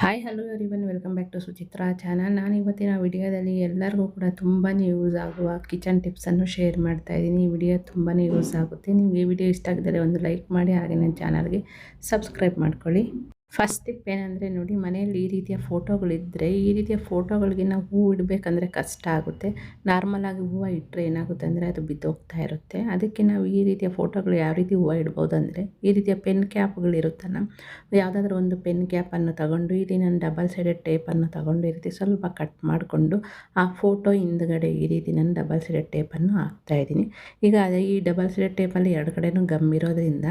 Hi hello everyone welcome back to Suchitra channel ನಾನು ಇವತ್ತಿನ ವಿಡಿಯೋದಲ್ಲಿ ಎಲ್ಲರಿಗೂ ಕೂಡ ತುಂಬಾ ಯೂಸ್ ಆಗುವ ಕಿಚನ್ ಟಿಪ್ಸನ್ನು ಶೇರ್ ಮಾಡ್ತಾ ಇದ್ದೀನಿ. ಈ ವಿಡಿಯೋ ತುಂಬಾ ಯೂಸ್ ಆಗುತ್ತೆ. ನಿಮಗೆ ಈ ವಿಡಿಯೋ ಇಷ್ಟ ಆಗಿದ್ದರೆ ಒಂದು ಲೈಕ್ ಮಾಡಿ, ಹಾಗೆ ನನ್ನ ಚಾನಲ್ಗೆ ಸಬ್ಸ್ಕ್ರೈಬ್ ಮಾಡ್ಕೊಳ್ಳಿ. ಫಸ್ಟ್ ಟಿಪ್ ಏನಂದರೆ ನೋಡಿ, ಮನೆಯಲ್ಲಿ ಈ ರೀತಿಯ ಫೋಟೋಗಳಿದ್ದರೆ ಈ ರೀತಿಯ ಫೋಟೋಗಳಿಗೆ ನಾವು ಹೂವು ಇಡಬೇಕಂದ್ರೆ ಕಷ್ಟ ಆಗುತ್ತೆ. ನಾರ್ಮಲಾಗಿ ಹೂವು ಇಟ್ಟರೆ ಏನಾಗುತ್ತೆ ಅಂದರೆ ಅದು ಬಿದ್ದೋಗ್ತಾ ಇರುತ್ತೆ. ಅದಕ್ಕೆ ನಾವು ಈ ರೀತಿಯ ಫೋಟೋಗಳು ಯಾವ ರೀತಿ ಹೂವು ಇಡ್ಬೋದು ಅಂದರೆ ಈ ರೀತಿಯ ಪೆನ್ ಕ್ಯಾಪ್ಗಳಿರುತ್ತಲ್ಲ ಯಾವುದಾದ್ರೂ ಒಂದು ಪೆನ್ ಕ್ಯಾಪನ್ನು ತಗೊಂಡು ಇಲ್ಲಿ ನಾನು ಡಬಲ್ ಸೈಡೆಡ್ ಟೇಪನ್ನು ತಗೊಂಡು, ಈ ರೀತಿ ಸ್ವಲ್ಪ ಕಟ್ ಮಾಡಿಕೊಂಡು, ಆ ಫೋಟೋ ಹಿಂದ್ಗಡೆ ಈ ರೀತಿ ನಾನು ಡಬಲ್ ಸೈಡೆಡ್ ಟೇಪನ್ನು ಹಾಕ್ತಾಯಿದ್ದೀನಿ ಈಗ ಅದೇ ಈ ಡಬಲ್ ಸೈಡೆಡ್ ಟೇಪಲ್ಲಿ ಎರಡು ಕಡೆಯೂ ಗಮ್ ಇರೋದ್ರಿಂದ,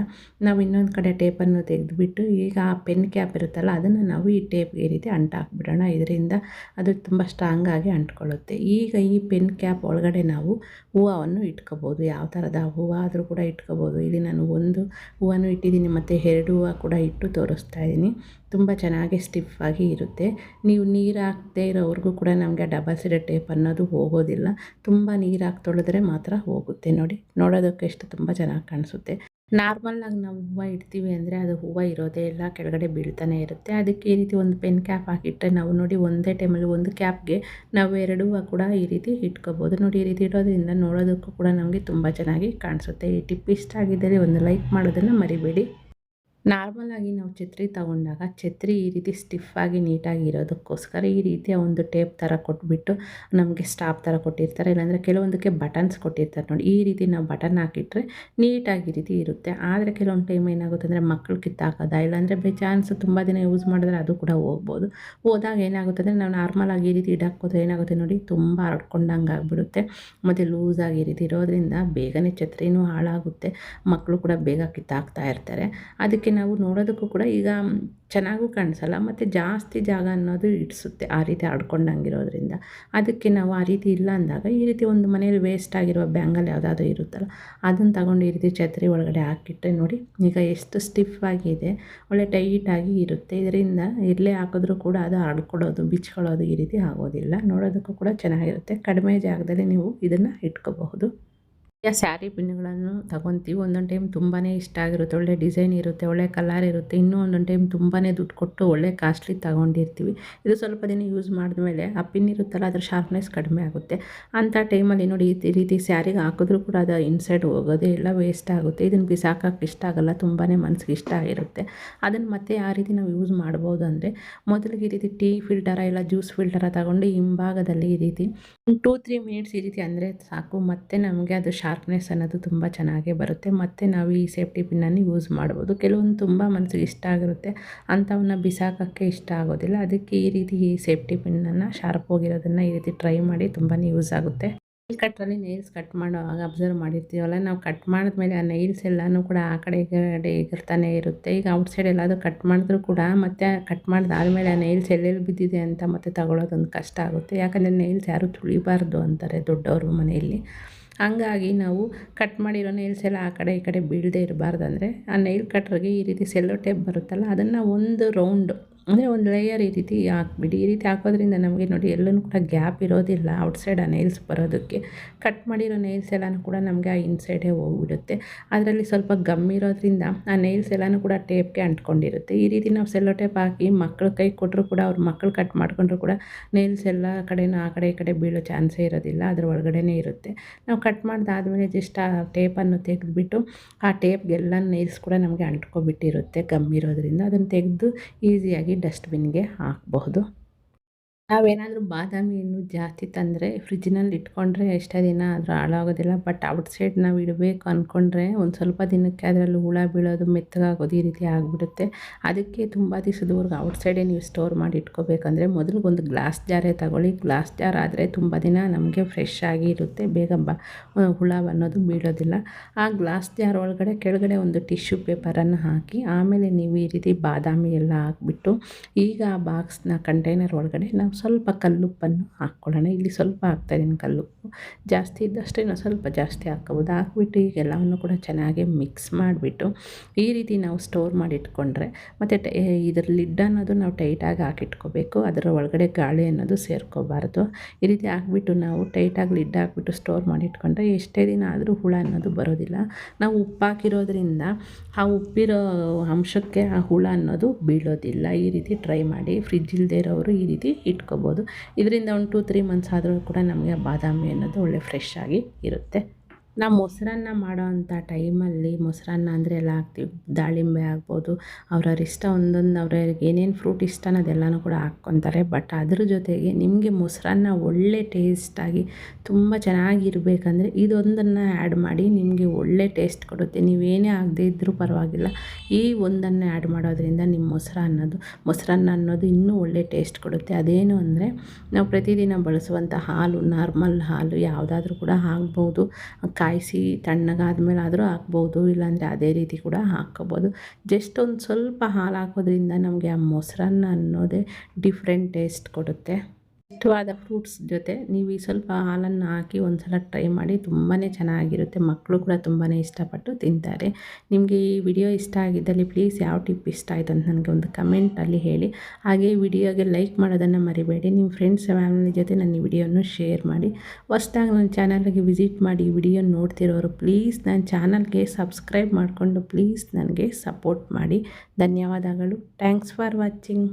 ನಾವು ಇನ್ನೊಂದು ಕಡೆ ಟೇಪನ್ನು ತೆಗೆದುಬಿಟ್ಟು, ಈಗ ಆ ಪೆನ್ ಕ್ಯಾಪ್ ಇರುತ್ತಲ್ಲ, ಅದನ್ನು ನಾವು ಈ ಟೇಪ್ಗೆ ಈ ರೀತಿ ಅಂಟಾಕ್ಬಿಡೋಣ. ಇದರಿಂದ ಅದು ತುಂಬ ಸ್ಟ್ರಾಂಗಾಗಿ ಅಂಟ್ಕೊಳ್ಳುತ್ತೆ. ಈಗ ಈ ಪೆನ್ ಕ್ಯಾಪ್ ಒಳಗಡೆ ನಾವು ಹೂವನ್ನು ಇಟ್ಕೋಬೋದು. ಯಾವ ಥರದ ಹೂವು ಆದರೂ ಕೂಡ ಇಟ್ಕೋಬೋದು. ಇಲ್ಲಿ ನಾನು ಒಂದು ಹೂವನ್ನು ಇಟ್ಟಿದ್ದೀನಿ, ಮತ್ತು ಎರಡು ಹೂವು ಕೂಡ ಇಟ್ಟು ತೋರಿಸ್ತಾ ಇದ್ದೀನಿ. ತುಂಬ ಚೆನ್ನಾಗಿ ಸ್ಟಿಫ್ ಆಗಿ ಇರುತ್ತೆ. ನೀವು ನೀರು ಹಾಕದೇ ಇರೋವರೆಗೂ ಕೂಡ ನಮಗೆ ಡಬಲ್ ಸೈಡೆಡ್ ಟೇಪ್ ಅನ್ನೋದು ಹೋಗೋದಿಲ್ಲ. ತುಂಬ ನೀರು ಹಾಕಿ ತೊಳೆದ್ರೆ ಮಾತ್ರ ಹೋಗುತ್ತೆ. ನೋಡಿ, ನೋಡೋದಕ್ಕೆ ಎಷ್ಟು ತುಂಬ ಚೆನ್ನಾಗಿ ಕಾಣಿಸುತ್ತೆ. ನಾರ್ಮಲ್ಲಾಗಿ ನಾವು ಹೂವು ಇಡ್ತೀವಿ ಅಂದರೆ ಅದು ಹೂವು ಇರೋದೇ ಇಲ್ಲ, ಕೆಳಗಡೆ ಬೀಳ್ತಾನೆ ಇರುತ್ತೆ. ಅದಕ್ಕೆ ಈ ರೀತಿ ಒಂದು ಪೆನ್ ಕ್ಯಾಪ್ ಹಾಕಿಟ್ಟರೆ ನಾವು ನೋಡಿ ಒಂದೇ ಟೈಮಲ್ಲಿ ಒಂದು ಕ್ಯಾಪ್ಗೆ ನಾವು ಎರಡು ಕೂಡ ಈ ರೀತಿ ಇಟ್ಕೋಬೋದು. ನೋಡಿ ಈ ರೀತಿ ಇಡೋದ್ರಿಂದ ನೋಡೋದಕ್ಕೂ ಕೂಡ ನಮಗೆ ತುಂಬ ಚೆನ್ನಾಗಿ ಕಾಣಿಸುತ್ತೆ. ಈ ಟಿಪ್ ಇಷ್ಟ ಆಗಿದ್ದರೆ ಒಂದು ಲೈಕ್ ಮಾಡೋದನ್ನು ಮರಿಬೇಡಿ. ನಾರ್ಮಲಾಗಿ ನಾವು ಛತ್ರಿ ತಗೊಂಡಾಗ ಛತ್ರಿ ಈ ರೀತಿ ಸ್ಟಿಫಾಗಿ ನೀಟಾಗಿ ಇರೋದಕ್ಕೋಸ್ಕರ ಈ ರೀತಿಯ ಒಂದು ಟೇಪ್ ಥರ ಕೊಟ್ಬಿಟ್ಟು ನಮಗೆ ಸ್ಟಾಪ್ ಥರ ಕೊಟ್ಟಿರ್ತಾರೆ. ಇಲ್ಲಾಂದರೆ ಕೆಲವೊಂದಕ್ಕೆ ಬಟನ್ಸ್ ಕೊಟ್ಟಿರ್ತಾರೆ ನೋಡಿ. ಈ ರೀತಿ ನಾವು ಬಟನ್ ಹಾಕಿಟ್ರೆ ನೀಟಾಗಿ ರೀತಿ ಇರುತ್ತೆ. ಆದರೆ ಕೆಲವೊಂದು ಟೈಮ್ ಏನಾಗುತ್ತೆ ಅಂದರೆ ಮಕ್ಕಳು ಕಿತ್ತಾಕೋದ ಇಲ್ಲಾಂದರೆ ಬೈ ಚಾನ್ಸ್ ತುಂಬ ದಿನ ಯೂಸ್ ಮಾಡಿದ್ರೆ ಅದು ಕೂಡ ಹೋಗ್ಬೋದು. ಹೋದಾಗ ಏನಾಗುತ್ತೆ ಅಂದರೆ ನಾವು ನಾರ್ಮಲಾಗಿ ಈ ರೀತಿ ಇಡಾಕೋದ್ರೆ ಏನಾಗುತ್ತೆ ನೋಡಿ ತುಂಬ ಹರಡ್ಕೊಂಡಂಗೆ ಆಗಿಬಿಡುತ್ತೆ. ಮತ್ತು ಲೂಸಾಗಿ ಈ ರೀತಿ ಇರೋದ್ರಿಂದ ಬೇಗನೆ ಛತ್ರಿನೂ ಹಾಳಾಗುತ್ತೆ. ಮಕ್ಕಳು ಕೂಡ ಬೇಗ ಕಿತ್ತಾಕ್ತಾ ಇರ್ತಾರೆ. ಅದಕ್ಕೆ ನಾವು ನೋಡೋದಕ್ಕೂ ಕೂಡ ಈಗ ಚೆನ್ನಾಗೂ ಕಾಣಿಸಲ್ಲ, ಮತ್ತು ಜಾಸ್ತಿ ಜಾಗ ಅನ್ನೋದು ಇಡಿಸುತ್ತೆ ಆ ರೀತಿ ಆಡ್ಕೊಂಡಂಗಿರೋದ್ರಿಂದ. ಅದಕ್ಕೆ ನಾವು ಆ ರೀತಿ ಇಲ್ಲ ಅಂದಾಗ ಈ ರೀತಿ ಒಂದು ಮನೆಯಲ್ಲಿ ವೇಸ್ಟ್ ಆಗಿರುವ ಬ್ಯಾಂಗಲ್ ಯಾವುದಾದ್ರೂ ಇರುತ್ತಲ್ಲ, ಅದನ್ನು ತಗೊಂಡು ಈ ರೀತಿ ಛತ್ರಿ ಒಳಗಡೆ ಹಾಕಿಟ್ಟರೆ ನೋಡಿ ಈಗ ಎಷ್ಟು ಸ್ಟಿಫ್ ಆಗಿದೆ, ಒಳ್ಳೆ ಟೈಟಾಗಿ ಇರುತ್ತೆ. ಇದರಿಂದ ಇಲ್ಲೇ ಹಾಕಿದ್ರೂ ಕೂಡ ಅದು ಆಡ್ಕೊಳ್ಳೋದು, ಬಿಚ್ಕೊಳ್ಳೋದು ಈ ರೀತಿ ಆಗೋದಿಲ್ಲ. ನೋಡೋದಕ್ಕೂ ಕೂಡ ಚೆನ್ನಾಗಿರುತ್ತೆ. ಕಡಿಮೆ ಜಾಗದಲ್ಲಿ ನೀವು ಇದನ್ನು ಇಟ್ಕೋಬಹುದು. ಸ್ಯಾರಿ ಪಿನ್ಗಳನ್ನು ತಗೊತೀವಿ ಒಂದೊಂದು ಟೈಮ್ ತುಂಬಾ ಇಷ್ಟ ಆಗಿರುತ್ತೆ. ಒಳ್ಳೆ ಡಿಸೈನ್ ಇರುತ್ತೆ, ಒಳ್ಳೆ ಕಲರ್ ಇರುತ್ತೆ. ಇನ್ನೂ ಒಂದೊಂದು ಟೈಮ್ ತುಂಬಾ ದುಡ್ಡು ಕೊಟ್ಟು ಒಳ್ಳೆ ಕಾಸ್ಟ್ಲಿ ತಗೊಂಡಿರ್ತೀವಿ. ಇದು ಸ್ವಲ್ಪ ದಿನ ಯೂಸ್ ಮಾಡಿದ್ಮೇಲೆ ಆ ಪಿನ್ ಇರುತ್ತಲ್ಲ, ಅದ್ರ ಶಾರ್ಪ್ನೆಸ್ ಕಡಿಮೆ ಆಗುತ್ತೆ. ಅಂಥ ಟೈಮಲ್ಲಿ ನೋಡಿ ಈ ರೀತಿ ಸ್ಯಾರಿಗೆ ಹಾಕಿದ್ರೂ ಕೂಡ ಅದು ಇನ್ಸೈಡ್ ಹೋಗೋದೇ ಇಲ್ಲ ವೇಸ್ಟ್ ಆಗುತ್ತೆ. ಇದನ್ನು ಬಿಸಾಕೋಕ್ಕೆ ಇಷ್ಟ ಆಗಲ್ಲ ತುಂಬಾ ಮನಸ್ಸಿಗೆ ಇಷ್ಟ ಆಗಿರುತ್ತೆ. ಅದನ್ನು ಮತ್ತೆ ಆ ರೀತಿ ನಾವು ಯೂಸ್ ಮಾಡ್ಬೋದು ಅಂದರೆ ಮೊದಲಿಗೆ ಈ ರೀತಿ ಟೀ ಫಿಲ್ಟರ ಇಲ್ಲ ಜ್ಯೂಸ್ ಫಿಲ್ಟರ ತಗೊಂಡು ಹಿಂಭಾಗದಲ್ಲಿ ಈ ರೀತಿ ಟೂ ತ್ರೀ ಮಿನಿಟ್ಸ್ ಈ ರೀತಿ ಅಂದರೆ ಸಾಕು. ಮತ್ತೆ ನಮಗೆ ಅದು ಶಾರ್ಪ್ ಶಾರ್ಪ್ನೆಸ್ ಅನ್ನೋದು ತುಂಬ ಚೆನ್ನಾಗೇ ಬರುತ್ತೆ. ಮತ್ತು ನಾವು ಈ ಸೇಫ್ಟಿ ಪಿನ್ನನ್ನು ಯೂಸ್ ಮಾಡ್ಬೋದು ಕೆಲವೊಂದು ತುಂಬ ಮನಸ್ಸಿಗೆ ಇಷ್ಟ ಆಗಿರುತ್ತೆ. ಅಂಥವನ್ನ ಬಿಸಾಕೋಕ್ಕೆ ಇಷ್ಟ ಆಗೋದಿಲ್ಲ. ಅದಕ್ಕೆ ಈ ರೀತಿ ಈ ಸೇಫ್ಟಿ ಪಿನ್ನನ್ನು ಶಾರ್ಪ್ ಹೋಗಿರೋದನ್ನು ಈ ರೀತಿ ಟ್ರೈ ಮಾಡಿ ತುಂಬಾ ಯೂಸ್ ಆಗುತ್ತೆ. ನೈಲ್ ಕಟ್ರಲ್ಲಿ ನೈಲ್ಸ್ ಕಟ್ ಮಾಡುವಾಗ ಅಬ್ಸರ್ವ್ ಮಾಡಿರ್ತೀವಲ್ಲ. ನಾವು ಕಟ್ ಮಾಡಿದ್ಮೇಲೆ ಆ ನೈಲ್ಸ್ ಎಲ್ಲನೂ ಕೂಡ ಆ ಕಡೆ ಈ ಕಡೆ ಇರುತ್ತೆ. ಈಗ ಔಟ್ ಸೈಡ್ ಎಲ್ಲಾದರೂ ಕಟ್ ಮಾಡಿದ್ರು ಕೂಡ ಮತ್ತೆ ಕಟ್ ಮಾಡಿದಾದ್ಮೇಲೆ ಆ ನೈಲ್ಸ್ ಎಲ್ಲೆಲ್ಲಿ ಬಿದ್ದಿದೆ ಅಂತ ಮತ್ತೆ ತಗೊಳ್ಳೋದೊಂದು ಕಷ್ಟ ಆಗುತ್ತೆ. ಯಾಕಂದರೆ ನೈಲ್ಸ್ ಯಾರೂ ತುಳಿಬಾರ್ದು ಅಂತಾರೆ ದೊಡ್ಡವರು ಮನೆಯಲ್ಲಿ. ಹಂಗಾಗಿ ನಾವು ಕಟ್ ಮಾಡಿರೋ ನೈಲ್ಸ್ ಎಲ್ಲ ಆ ಕಡೆ ಈ ಕಡೆ ಬೀಳದೆ ಇರಬಾರ್ದಂದ್ರೆ ಆ ನೈಲ್ ಕಟ್ರಿಗೆ ಈ ರೀತಿ ಸೆಲ್ಲೋ ಟೇಪ್ ಬರುತ್ತಲ್ಲ ಅದನ್ನು ಒಂದು ರೌಂಡ್ ಅಂದರೆ ಒಂದು ಲೇಯರ್ ಈ ರೀತಿ ಹಾಕ್ಬಿಡಿ. ಈ ರೀತಿ ಹಾಕೋದ್ರಿಂದ ನಮಗೆ ನೋಡಿ ಎಲ್ಲೂ ಕೂಡ ಗ್ಯಾಪ್ ಇರೋದಿಲ್ಲ. ಔಟ್ಸೈಡ್ ಆ ನೈಲ್ಸ್ ಬರೋದಕ್ಕೆ. ಕಟ್ ಮಾಡಿರೋ ನೈಲ್ಸ್ ಎಲ್ಲನೂ ಕೂಡ ನಮಗೆ ಆ ಇನ್ಸೈಡೇ ಹೋಗ್ಬಿಡುತ್ತೆ. ಅದರಲ್ಲಿ ಸ್ವಲ್ಪ ಗಮ್ ಇರೋದ್ರಿಂದ ಆ ನೈಲ್ಸ್ ಎಲ್ಲನೂ ಕೂಡ ಟೇಪ್ಗೆ ಅಂಟ್ಕೊಂಡಿರುತ್ತೆ. ಈ ರೀತಿ ನಾವು ಸೆಲ್ಲೋ ಟೇಪ್ ಹಾಕಿ ಮಕ್ಕಳು ಕೈ ಕೊಟ್ಟರು ಕೂಡ ಅವ್ರ ಮಕ್ಕಳು ಕಟ್ ಮಾಡಿಕೊಂಡ್ರು ಕೂಡ ನೈಲ್ಸ್ ಎಲ್ಲ ಕಡೆನೂ ಆ ಕಡೆ ಈ ಕಡೆ ಬೀಳೋ ಚಾನ್ಸೇ ಇರೋದಿಲ್ಲ. ಅದ್ರ ಒಳಗಡೆ ಇರುತ್ತೆ. ನಾವು ಕಟ್ ಮಾಡಿದಾದ್ಮೇಲೆ ಜಸ್ಟ್ ಆ ಟೇಪನ್ನು ತೆಗೆದುಬಿಟ್ಟು ಆ ಟೇಪ್ಗೆಲ್ಲ ನೈಲ್ಸ್ ಕೂಡ ನಮಗೆ ಅಂಟ್ಕೊಬಿಟ್ಟಿರುತ್ತೆ ಗಮ್ ಇರೋದ್ರಿಂದ. ಅದನ್ನು ತೆಗೆದು ಈಸಿಯಾಗಿ ಡಸ್ಟ್ಬಿನ್ಗೆ ಹಾಕಬಹುದು. ನಾವೇನಾದರೂ ಬಾದಾಮಿ ಹಣ್ಣು ಜಾಸ್ತಿ ತಂದರೆ ಫ್ರಿಜ್ನಲ್ಲಿ ಇಟ್ಕೊಂಡ್ರೆ ಎಷ್ಟೇ ದಿನ ಆದರೂ ಹಾಳಾಗೋದಿಲ್ಲ. ಬಟ್ ಔಟ್ ಸೈಡ್ ನಾವು ಇಡಬೇಕು ಅಂದ್ಕೊಂಡ್ರೆ ಒಂದು ಸ್ವಲ್ಪ ದಿನಕ್ಕೆ ಅದರಲ್ಲಿ ಹುಳ ಬೀಳೋದು ಮೆತ್ತಗಾಗೋದು ಈ ರೀತಿ ಆಗಿಬಿಡುತ್ತೆ. ಅದಕ್ಕೆ ತುಂಬ ದಿವಸದವರೆಗೆ ಔಟ್ ಸೈಡೇ ನೀವು ಸ್ಟೋರ್ ಮಾಡಿ ಇಟ್ಕೋಬೇಕಂದ್ರೆ ಮೊದಲು ಒಂದು ಗ್ಲಾಸ್ ಜಾರೇ ತಗೊಳ್ಳಿ. ಗ್ಲಾಸ್ ಜಾರ್ ಆದರೆ ತುಂಬ ದಿನ ನಮಗೆ ಫ್ರೆಶ್ ಆಗಿ ಇರುತ್ತೆ. ಬೇಗ ಬ ಹುಳ ಅನ್ನೋದು ಬೀಳೋದಿಲ್ಲ. ಆ ಗ್ಲಾಸ್ ಜಾರ್ ಒಳಗಡೆ ಕೆಳಗಡೆ ಒಂದು ಟಿಶ್ಯೂ ಪೇಪರನ್ನು ಹಾಕಿ ಆಮೇಲೆ ನೀವು ಈ ರೀತಿ ಬಾದಾಮಿ ಎಲ್ಲ ಹಾಕ್ಬಿಟ್ಟು ಈಗ ಆ ಬಾಕ್ಸ್ನ ಕಂಟೈನರ್ ಒಳಗಡೆ ನಾವು ಸ್ವಲ್ಪ ಕಲ್ಲುಪ್ಪನ್ನು ಹಾಕ್ಕೊಳ್ಳೋಣ ಇಲ್ಲಿ ಸ್ವಲ್ಪ ಹಾಕ್ತಾಯಿದ್ದೀನಿ ಕಲ್ಲುಪ್ಪು. ಜಾಸ್ತಿ ಇದ್ದಷ್ಟೇ ಇನ್ನೂ ಸ್ವಲ್ಪ ಜಾಸ್ತಿ ಹಾಕ್ಕೋಬೋದು ಹಾಕ್ಬಿಟ್ಟು ಈಗೆಲ್ಲವನ್ನು ಕೂಡ ಚೆನ್ನಾಗಿ ಮಿಕ್ಸ್ ಮಾಡಿಬಿಟ್ಟು ಈ ರೀತಿ ನಾವು ಸ್ಟೋರ್ ಮಾಡಿ ಇಟ್ಕೊಂಡ್ರೆ ಮತ್ತು ಇದರ ಲಿಡ್ ಅನ್ನೋದು ನಾವು ಟೈಟಾಗಿ ಹಾಕಿಟ್ಕೋಬೇಕು. ಅದರ ಒಳಗಡೆ ಗಾಳಿ ಅನ್ನೋದು ಸೇರ್ಕೋಬಾರ್ದು. ಈ ರೀತಿ ಹಾಕ್ಬಿಟ್ಟು ನಾವು ಟೈಟಾಗಿ ಲಿಡ್ ಹಾಕ್ಬಿಟ್ಟು ಸ್ಟೋರ್ ಮಾಡಿ ಇಟ್ಕೊಂಡ್ರೆ ಎಷ್ಟೇ ದಿನ ಆದರೂ ಹುಳ ಅನ್ನೋದು ಬರೋದಿಲ್ಲ. ನಾವು ಉಪ್ಪು ಹಾಕಿರೋದ್ರಿಂದ ಆ ಉಪ್ಪಿರೋ ಅಂಶಕ್ಕೆ ಆ ಹುಳ ಅನ್ನೋದು ಬೀಳೋದಿಲ್ಲ. ಈ ರೀತಿ ಟ್ರೈ ಮಾಡಿ. ಫ್ರಿಜ್ ಇಲ್ಲದೆ ಇರೋರು ಈ ರೀತಿ ಇಟ್ಕೋಬೋದು ಇದರಿಂದ ಒಂದು ಟೂ ತ್ರೀ ಮಂತ್ಸ್ ಆದರೂ ಕೂಡ ನಮಗೆ ಬಾದಾಮಿ ಅನ್ನೋದು ಒಳ್ಳೆ ಫ್ರೆಶ್ ಆಗಿ ಇರುತ್ತೆ. ನಾವು ಮೊಸರನ್ನ ಮಾಡೋ ಅಂಥ ಟೈಮಲ್ಲಿ ಮೊಸರನ್ನ ಅಂದರೆ ಎಲ್ಲ ಹಾಕ್ತೀವಿ. ದಾಳಿಂಬೆ ಆಗ್ಬೋದು ಅವ್ರವ್ರ ಇಷ್ಟ ಒಂದೊಂದು ಅವ್ರವ್ರಿಗೆ ಏನೇನು ಫ್ರೂಟ್ ಇಷ್ಟನ ಅದೆಲ್ಲನೂ ಕೂಡ ಹಾಕ್ಕೊತಾರೆ. ಬಟ್ ಅದ್ರ ಜೊತೆಗೆ ನಿಮಗೆ ಮೊಸರನ್ನ ಒಳ್ಳೆ ಟೇಸ್ಟಾಗಿ ತುಂಬ ಚೆನ್ನಾಗಿರ್ಬೇಕಂದ್ರೆ ಇದೊಂದನ್ನು ಆ್ಯಡ್ ಮಾಡಿ ನಿಮಗೆ ಒಳ್ಳೆ ಟೇಸ್ಟ್ ಕೊಡುತ್ತೆ. ನೀವೇನೇ ಆಗದೇ ಇದ್ದರೂ ಪರವಾಗಿಲ್ಲ, ಈ ಒಂದನ್ನು ಆ್ಯಡ್ ಮಾಡೋದ್ರಿಂದ ನಿಮ್ಮ ಮೊಸರು ಅನ್ನೋದು, ಮೊಸರನ್ನ ಅನ್ನೋದು ಇನ್ನೂ ಒಳ್ಳೆ ಟೇಸ್ಟ್ ಕೊಡುತ್ತೆ. ಅದೇನು ಅಂದರೆ ನಾವು ಪ್ರತಿದಿನ ಬಳಸುವಂಥ ಹಾಲು ನಾರ್ಮಲ್ ಹಾಲು ಯಾವುದಾದ್ರೂ ಕೂಡ ಆಗ್ಬೋದು ಕಾಯಿಸಿ ತಣ್ಣಗಾದ್ಮೇಲೆ ಆದರೂ ಹಾಕ್ಬೋದು, ಇಲ್ಲಾಂದರೆ ಅದೇ ರೀತಿ ಕೂಡ ಹಾಕ್ಕೋಬೋದು. ಜಸ್ಟ್ ಒಂದು ಸ್ವಲ್ಪ ಹಾಲು ಹಾಕೋದ್ರಿಂದ ನಮಗೆ ಆ ಮೊಸರನ್ನ ಅನ್ನೋದೇ ಡಿಫ್ರೆಂಟ್ ಟೇಸ್ಟ್ ಕೊಡುತ್ತೆ. ಇಷ್ಟವಾದ ಫ್ರೂಟ್ಸ್ ಜೊತೆ ನೀವು ಈ ಸ್ವಲ್ಪ ಹಾಲನ್ನು ಹಾಕಿ ಒಂದು ಸಲ ಟ್ರೈ ಮಾಡಿ ತುಂಬಾ ಚೆನ್ನಾಗಿರುತ್ತೆ. ಮಕ್ಕಳು ಕೂಡ ತುಂಬಾ ಇಷ್ಟಪಟ್ಟು ತಿಂತಾರೆ. ನಿಮಗೆ ಈ ವಿಡಿಯೋ ಇಷ್ಟ ಆಗಿದ್ದಲ್ಲಿ ಪ್ಲೀಸ್ ಯಾವ ಟಿಪ್ ಇಷ್ಟ ಆಯಿತು ಅಂತ ನನಗೆ ಒಂದು ಕಮೆಂಟಲ್ಲಿ ಹೇಳಿ. ಹಾಗೆ ವಿಡಿಯೋಗೆ ಲೈಕ್ ಮಾಡೋದನ್ನು ಮರಿಬೇಡಿ. ನಿಮ್ಮ ಫ್ರೆಂಡ್ಸ್ ಫ್ಯಾಮಿಲಿ ಜೊತೆ ನನ್ನ ಈ ವಿಡಿಯೋನು ಶೇರ್ ಮಾಡಿ. ಹೊಸ್ದಾಗಿ ನನ್ನ ಚಾನಲ್ಗೆ ವಿಸಿಟ್ ಮಾಡಿ ವಿಡಿಯೋ ನೋಡ್ತಿರೋರು ಪ್ಲೀಸ್ ನನ್ನ ಚಾನಲ್ಗೆ ಸಬ್ಸ್ಕ್ರೈಬ್ ಮಾಡಿಕೊಂಡು ಪ್ಲೀಸ್ ನನಗೆ ಸಪೋರ್ಟ್ ಮಾಡಿ. ಧನ್ಯವಾದಗಳು. Thanks for watching